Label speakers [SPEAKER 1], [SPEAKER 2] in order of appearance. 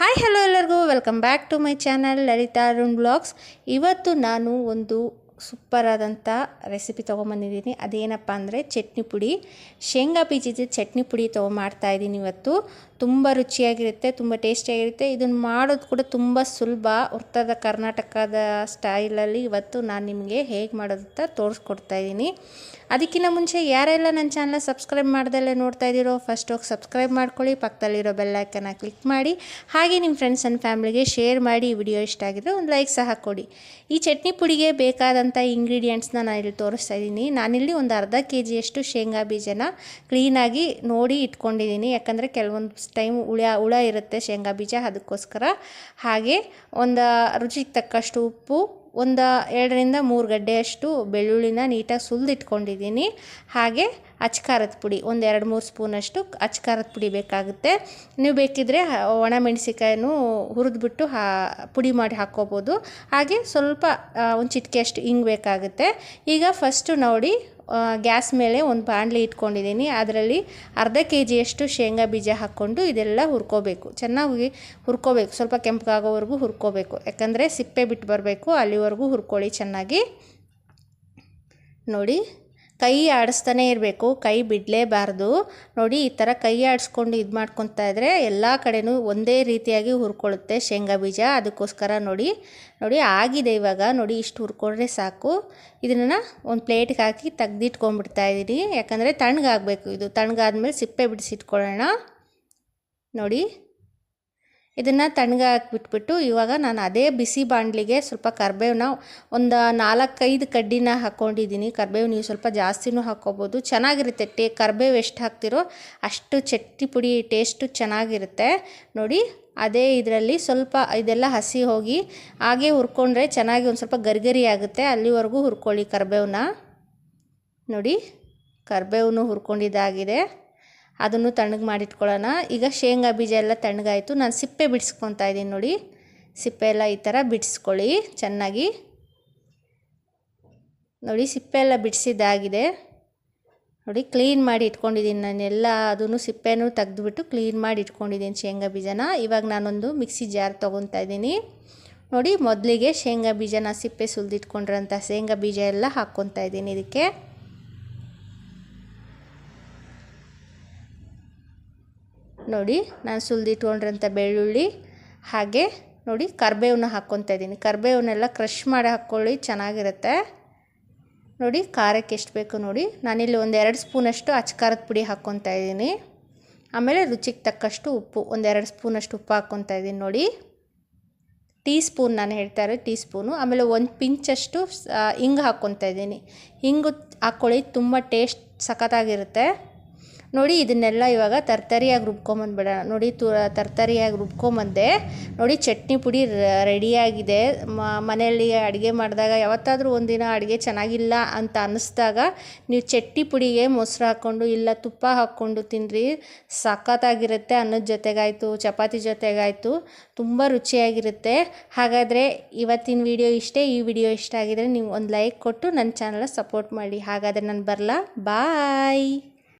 [SPEAKER 1] Hi hello ಎಲ್ಲರಿಗೂ. Welcome back to my channel Lalitha Arun blogs ಇವತ್ತು ನಾನು ಒಂದು ಸೂಪರಾದಂಥ ರೆಸಿಪಿ ತೊಗೊಂಬಂದಿದ್ದೀನಿ. ಅದೇನಪ್ಪ ಅಂದರೆ ಚಟ್ನಿ ಪುಡಿ. ಶೇಂಗಾ ಬೀಜದ ಚಟ್ನಿ ಪುಡಿ ತೊಗೊಂಡು ಮಾಡ್ತಾಯಿದ್ದೀನಿ ಇವತ್ತು. ತುಂಬ ರುಚಿಯಾಗಿರುತ್ತೆ, ತುಂಬ ಟೇಸ್ಟಿಯಾಗಿರುತ್ತೆ. ಇದನ್ನು ಮಾಡೋದು ಕೂಡ ತುಂಬ ಸುಲಭ. ಉತ್ತರದ ಕರ್ನಾಟಕದ ಸ್ಟೈಲಲ್ಲಿ ಇವತ್ತು ನಾನು ನಿಮಗೆ ಹೇಗೆ ಮಾಡೋದು ಅಂತ ತೋರಿಸ್ಕೊಡ್ತಾ ಇದ್ದೀನಿ ಅದಕ್ಕಿಂತ ಮುಂಚೆ ಯಾರೆಲ್ಲ ನನ್ನ ಚಾನಲ್ ಸಬ್ಸ್ಕ್ರೈಬ್ ಮಾಡ್ದಲ್ಲೇ ನೋಡ್ತಾ ಇದ್ದೀರೋ ಫಸ್ಟ್ ಹೋಗಿ ಸಬ್ಸ್ಕ್ರೈಬ್ ಮಾಡ್ಕೊಳ್ಳಿ. ಪಕ್ಕದಲ್ಲಿರೋ ಬೆಲ್ಲೈಕನ್ನ ಕ್ಲಿಕ್ ಮಾಡಿ. ಹಾಗೆ ನಿಮ್ಮ ಫ್ರೆಂಡ್ಸ್ ಆ್ಯಂಡ್ ಫ್ಯಾಮಿಲಿಗೆ ಶೇರ್ ಮಾಡಿ ವಿಡಿಯೋ ಇಷ್ಟ ಆಗಿದ್ರೆ ಒಂದು ಲೈಕ್ ಸಹ ಕೊಡಿ. ಈ ಚಟ್ನಿ ಪುಡಿಗೆ ಬೇಕಾದಂಥ ಇಂಗ್ರೀಡಿಯೆಂಟ್ಸ್ನ ಇಲ್ಲಿ ತೋರಿಸ್ತಾ ಇದ್ದೀನಿ ನಾನಿಲ್ಲಿ ಒಂದು ಅರ್ಧ ಕೆ ಜಿಯಷ್ಟು ಶೇಂಗಾ ಬೀಜನ ಕ್ಲೀನಾಗಿ ನೋಡಿ ಇಟ್ಕೊಂಡಿದ್ದೀನಿ ಯಾಕಂದರೆ ಕೆಲವೊಂದು ಟೈಮ್ ಹುಳ ಹುಳ ಇರುತ್ತೆ ಶೇಂಗಾ ಬೀಜ ಅದಕ್ಕೋಸ್ಕರ. ಹಾಗೆ ಒಂದು ರುಚಿಗೆ ತಕ್ಕಷ್ಟು ಉಪ್ಪು, ಒಂದು ಎರಡರಿಂದ ಮೂರು ಗಡ್ಡೆಯಷ್ಟು ಬೆಳ್ಳುಳ್ಳಿನ ನೀಟಾಗಿ ಸುಲಿದಿಟ್ಕೊಂಡಿದ್ದೀನಿ. ಹಾಗೆ ಅಚ್ಕಾರದ ಪುಡಿ, ಒಂದು ಎರಡು ಮೂರು ಸ್ಪೂನಷ್ಟು ಅಚ್ಕಾರದ ಪುಡಿ ಬೇಕಾಗುತ್ತೆ. ನೀವು ಬೇಕಿದ್ದರೆ ಒಣ ಮೆಣಸಿಕಾಯನ್ನು ಹುರಿದ್ಬಿಟ್ಟು ಹಾ, ಪುಡಿ ಮಾಡಿ ಹಾಕ್ಕೋಬೋದು. ಹಾಗೆ ಸ್ವಲ್ಪ ಒಂದು ಚಿಟಿಕೆಯಷ್ಟು ಹಿಂಗೆ ಬೇಕಾಗುತ್ತೆ. ಈಗ ಫಸ್ಟು ನೋಡಿ ಗ್ಯಾಸ್ ಮೇಲೆ ಒಂದು ಬಾಣಲಿ ಇಟ್ಕೊಂಡಿದ್ದೀನಿ. ಅದರಲ್ಲಿ ಅರ್ಧ ಕೆ ಜಿಯಷ್ಟು ಶೇಂಗಾ ಬೀಜ ಹಾಕ್ಕೊಂಡು ಇದೆಲ್ಲ ಹುರ್ಕೋಬೇಕು. ಚೆನ್ನಾಗಿ ಹುರ್ಕೋಬೇಕು. ಸ್ವಲ್ಪ ಕೆಂಪಗಾಗೋವರೆಗೂ ಹುರ್ಕೋಬೇಕು. ಯಾಕಂದರೆ ಸಿಪ್ಪೆ ಬಿಟ್ಟು ಬರಬೇಕು. ಅಲ್ಲಿವರೆಗೂ ಹುರ್ಕೊಳ್ಳಿ ಚೆನ್ನಾಗಿ. ನೋಡಿ. ಕೈ ಆಡಿಸ್ತಾನೆ ಇರಬೇಕು, ಕೈ ಬಿಡಲೇಬಾರ್ದು. ನೋಡಿ, ಈ ಥರ ಕೈ ಆಡಿಸ್ಕೊಂಡು ಇದು ಮಾಡ್ಕೊತಾ ಇದ್ದರೆ ಎಲ್ಲ ಕಡೆನೂ ಒಂದೇ ರೀತಿಯಾಗಿ ಹುರ್ಕೊಳ್ಳುತ್ತೆ ಶೇಂಗಾ ಬೀಜ. ಅದಕ್ಕೋಸ್ಕರ ನೋಡಿ ನೋಡಿ ಆಗಿದೆ ಇವಾಗ. ನೋಡಿ, ಇಷ್ಟು ಹುರ್ಕೊಂಡ್ರೆ ಸಾಕು. ಇದನ್ನು ಒಂದು ಪ್ಲೇಟ್ಗೆ ಹಾಕಿ ತೆಗ್ದಿಟ್ಕೊಂಡ್ಬಿಡ್ತಾ ಇದ್ದೀನಿ ಯಾಕಂದರೆ ತಣ್ಣಗಾಗಬೇಕು ಇದು. ತಣ್ಣಗಾದ್ಮೇಲೆ ಸಿಪ್ಪೆ ಬಿಡಿಸಿಟ್ಕೊಳ್ಳೋಣ. ನೋಡಿ ಇದನ್ನು ತಣ್ಣಗೆ ಹಾಕಿಬಿಟ್ಬಿಟ್ಟು ಇವಾಗ ನಾನು ಅದೇ ಬಿಸಿ ಬಾಣಲಿಗೆ ಸ್ವಲ್ಪ ಕರ್ಬೇವನ್ನ ಒಂದು ನಾಲ್ಕೈದು ಕಡ್ಡಿನ ಹಾಕ್ಕೊಂಡಿದ್ದೀನಿ ಕರ್ಬೇವು ನೀವು ಸ್ವಲ್ಪ ಜಾಸ್ತಿನೂ ಹಾಕ್ಕೋಬೋದು. ಚೆನ್ನಾಗಿರುತ್ತೆ ಟೇ, ಕರ್ಬೇವು ಎಷ್ಟು ಹಾಕ್ತಿರೋ ಅಷ್ಟು ಚಟ್ನಿ ಪುಡಿ ಟೇಸ್ಟು ಚೆನ್ನಾಗಿರುತ್ತೆ. ನೋಡಿ, ಅದೇ ಇದರಲ್ಲಿ ಸ್ವಲ್ಪ ಇದೆಲ್ಲ ಹಸಿ ಹೋಗಿ ಹಾಗೆ ಹುರ್ಕೊಂಡ್ರೆ ಚೆನ್ನಾಗಿ ಒಂದು ಸ್ವಲ್ಪ ಗರಿಗರಿ ಆಗುತ್ತೆ. ಅಲ್ಲಿವರೆಗೂ ಹುರ್ಕೊಳ್ಳಿ ಕರ್ಬೇವನ್ನ ನೋಡಿ, ಕರ್ಬೇವನು ಹುರ್ಕೊಂಡಿದ್ದಾಗಿದೆ. ಅದನ್ನು ತಣ್ಣಗೆ ಮಾಡಿಟ್ಕೊಳ್ಳೋಣ. ಈಗ ಶೇಂಗಾ ಬೀಜ ಎಲ್ಲ ತಣ್ಣಗಾಯಿತು. ನಾನು ಸಿಪ್ಪೆ ಬಿಡಿಸ್ಕೊತಾ ಇದ್ದೀನಿ ನೋಡಿ. ಸಿಪ್ಪೆ ಎಲ್ಲ ಈ ಥರ ಬಿಡಿಸ್ಕೊಳ್ಳಿ ಚೆನ್ನಾಗಿ. ನೋಡಿ, ಸಿಪ್ಪೆ ಎಲ್ಲ ಬಿಡಿಸಿದ್ದಾಗಿದೆ ನೋಡಿ, ಕ್ಲೀನ್ ಮಾಡಿ ಇಟ್ಕೊಂಡಿದ್ದೀನಿ ನಾನು ಎಲ್ಲ. ಅದನ್ನು ಸಿಪ್ಪೆನೂ ತೆಗೆದುಬಿಟ್ಟು ಕ್ಲೀನ್ ಮಾಡಿ ಇಟ್ಕೊಂಡಿದ್ದೀನಿ ಶೇಂಗಾ ಬೀಜನ. ಇವಾಗ ನಾನೊಂದು ಮಿಕ್ಸಿ ಜಾರ್ ತೊಗೊತಾ ಇದ್ದೀನಿ. ನೋಡಿ, ಮೊದಲಿಗೆ ಶೇಂಗಾ ಬೀಜನ ಸಿಪ್ಪೆ ಸುಲಿದಿಟ್ಕೊಂಡಿರೋಂಥ ಶೇಂಗಾ ಬೀಜ ಎಲ್ಲ ಹಾಕ್ಕೊತಾ ಇದ್ದೀನಿ ಇದಕ್ಕೆ. ನೋಡಿ, ನಾನು ಸುಲಿದಿಟ್ಕೊಂಡಿರೋಂಥ ಬೆಳ್ಳುಳ್ಳಿ, ಹಾಗೆ ನೋಡಿ ಕರ್ಬೇವನ್ನ ಹಾಕ್ಕೊತಾ ಇದ್ದೀನಿ. ಕರ್ಬೇವನ್ನೆಲ್ಲ ಕ್ರಷ್ ಮಾಡಿ ಹಾಕ್ಕೊಳ್ಳಿ ಚೆನ್ನಾಗಿರುತ್ತೆ. ನೋಡಿ ಖಾರಕ್ಕೆ ಎಷ್ಟು ಬೇಕು ನೋಡಿ. ನಾನಿಲ್ಲಿ ಒಂದು ಎರಡು ಸ್ಪೂನಷ್ಟು ಅಚ್ಕಾರದ ಪುಡಿ ಹಾಕ್ಕೊತಾ ಇದ್ದೀನಿ. ಆಮೇಲೆ ರುಚಿಗೆ ತಕ್ಕಷ್ಟು ಉಪ್ಪು ಒಂದೆರಡು ಸ್ಪೂನಷ್ಟು ಉಪ್ಪು ಹಾಕ್ಕೊತಾ ಇದ್ದೀನಿ ನೋಡಿ. ಟೀ ಸ್ಪೂನ್ ನಾನು ಹೇಳ್ತಾ ಇರೋದು ಟೀ ಸ್ಪೂನು. ಆಮೇಲೆ ಒಂದು ಪಿಂಚಷ್ಟು ಹಿಂಗೆ ಹಾಕ್ಕೊತಾ ಇದ್ದೀನಿ. ಹಿಂಗು ಹಾಕ್ಕೊಳ್ಳಿ ತುಂಬ ಟೇಸ್ಟ್ ಸಖತ್ತಾಗಿರುತ್ತೆ. ನೋಡಿ ಇದನ್ನೆಲ್ಲ ಇವಾಗ ತರ್ತರಿಯಾಗಿ ರುಬ್ಕೊಂಬಂದ್ಬಿಡೋಣ. ನೋಡಿ ತು, ತರ್ತರಿಯಾಗಿ ರುಬ್ಕೊಂಬಂದೆ, ನೋಡಿ ಚಟ್ನಿ ಪುಡಿ ರೆಡಿಯಾಗಿದೆ. ಮನೆಯಲ್ಲಿ ಅಡುಗೆ ಮಾಡಿದಾಗ ಯಾವತ್ತಾದರೂ ಒಂದಿನ ಅಡುಗೆ ಚೆನ್ನಾಗಿಲ್ಲ ಅಂತ ಅನ್ನಿಸ್ದಾಗ ನೀವು ಚಟ್ನಿ ಪುಡಿಗೆ ಮೊಸರು ಹಾಕ್ಕೊಂಡು ಇಲ್ಲ ತುಪ್ಪ ಹಾಕ್ಕೊಂಡು ತಿನ್ನಿರಿ ಸಖತ್ತಾಗಿರುತ್ತೆ ಅನ್ನದ ಜೊತೆಗಾಯಿತು, ಚಪಾತಿ ಜೊತೆಗಾಯಿತು, ತುಂಬ ರುಚಿಯಾಗಿರುತ್ತೆ. ಹಾಗಾದರೆ ಇವತ್ತಿನ ವಿಡಿಯೋ ಇಷ್ಟೇ, ಈ ವಿಡಿಯೋ ಇಷ್ಟ ಆಗಿದರೆ ನೀವು ಒಂದು ಲೈಕ್ ಕೊಟ್ಟು ನನ್ನ ಚಾನಲ್ ಸಪೋರ್ಟ್ ಮಾಡಿ. ಹಾಗಾದರೆ ನಾನು ಬರಲಾ? ಬಾಯ್!